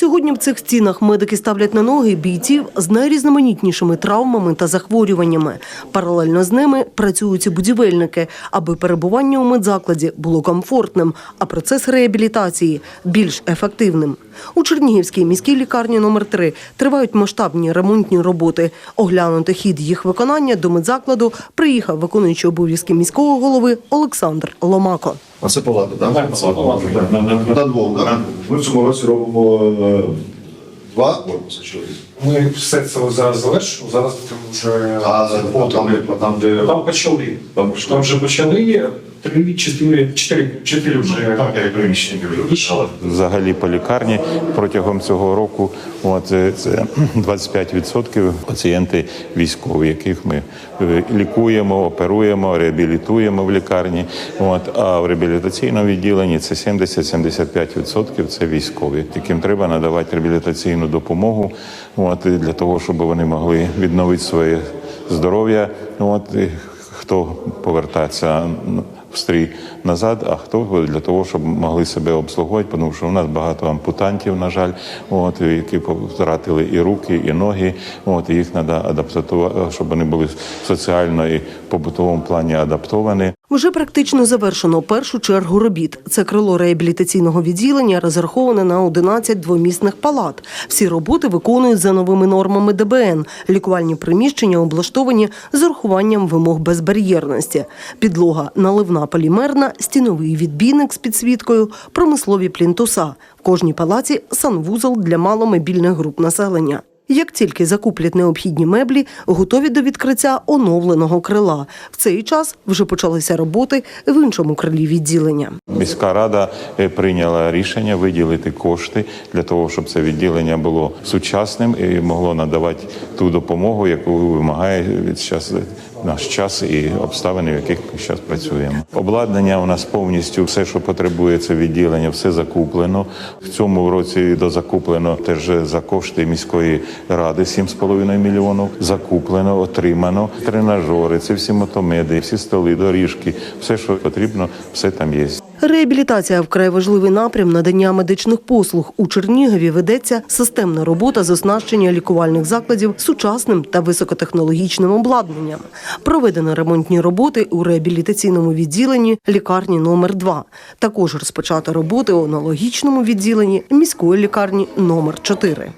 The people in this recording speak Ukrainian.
Сьогодні в цих стінах медики ставлять на ноги бійців з найрізноманітнішими травмами та захворюваннями. Паралельно з ними працюють і будівельники, аби перебування у медзакладі було комфортним, а процес реабілітації більш ефективним. У Чернігівській міській лікарні номер 3 тривають масштабні ремонтні роботи. Оглянути хід їх виконання до медзакладу приїхав виконуючий обов'язки міського голови Олександр Ломако. А це палата, так? Так, це палата. На- двох, так? Ми в цьому році робимо е, два корпуси чи один? Ми все це зараз завершимо. Зараз там вже А там, де- там, де Там почали. Там вже почали. Три, чотири, чотири, чотири вже приміщення. Взагалі по лікарні протягом цього року от, це, це 25% пацієнти військові, яких ми е, лікуємо, оперуємо, реабілітуємо в лікарні. От, а в реабілітаційному відділенні це 70-75% це військові, яким треба надавати реабілітаційну допомогу от, для того, щоб вони могли відновити своє здоров'я. От, хто повертається в стрій назад, а хто для того, щоб могли себе обслуговувати, тому що у нас багато ампутантів, на жаль, от які втратили і руки, і ноги. От і їх треба адаптувати, щоб вони були соціально і побутовому плані адаптовані. Вже практично завершено першу чергу робіт. Це крило реабілітаційного відділення розраховане на 11 двомісних палат. Всі роботи виконують за новими нормами ДБН. Лікувальні приміщення облаштовані з урахуванням вимог безбар'єрності. Підлога наливна полімерна, стіновий відбійник з підсвіткою, промислові плінтуса. В кожній палаці санвузол для маломобільних груп населення. Як тільки закуплять необхідні меблі, готові до відкриття оновленого крила. В цей час вже почалися роботи в іншому крилі відділення. Міська рада е, прийняла рішення виділити кошти для того, щоб це відділення було сучасним і могло надавати ту допомогу, яку вимагає від час наш час і обставини, в яких ми зараз працюємо. Обладнання у нас повністю все, що потребує це відділення, все закуплено. В цьому році дозакуплено теж за кошти міської ради 7,5 мільйонів. Закуплено, отримано тренажери, це всі мотомеди, всі столи, доріжки, все, що потрібно, все там є. Реабілітація вкрай важливий напрям надання медичних послуг. У Чернігові ведеться системна робота з оснащення лікувальних закладів сучасним та високотехнологічним обладнанням. Проведено ремонтні роботи у реабілітаційному відділенні лікарні номер 2 Також розпочато роботи у аналогічному відділенні міської лікарні номер 4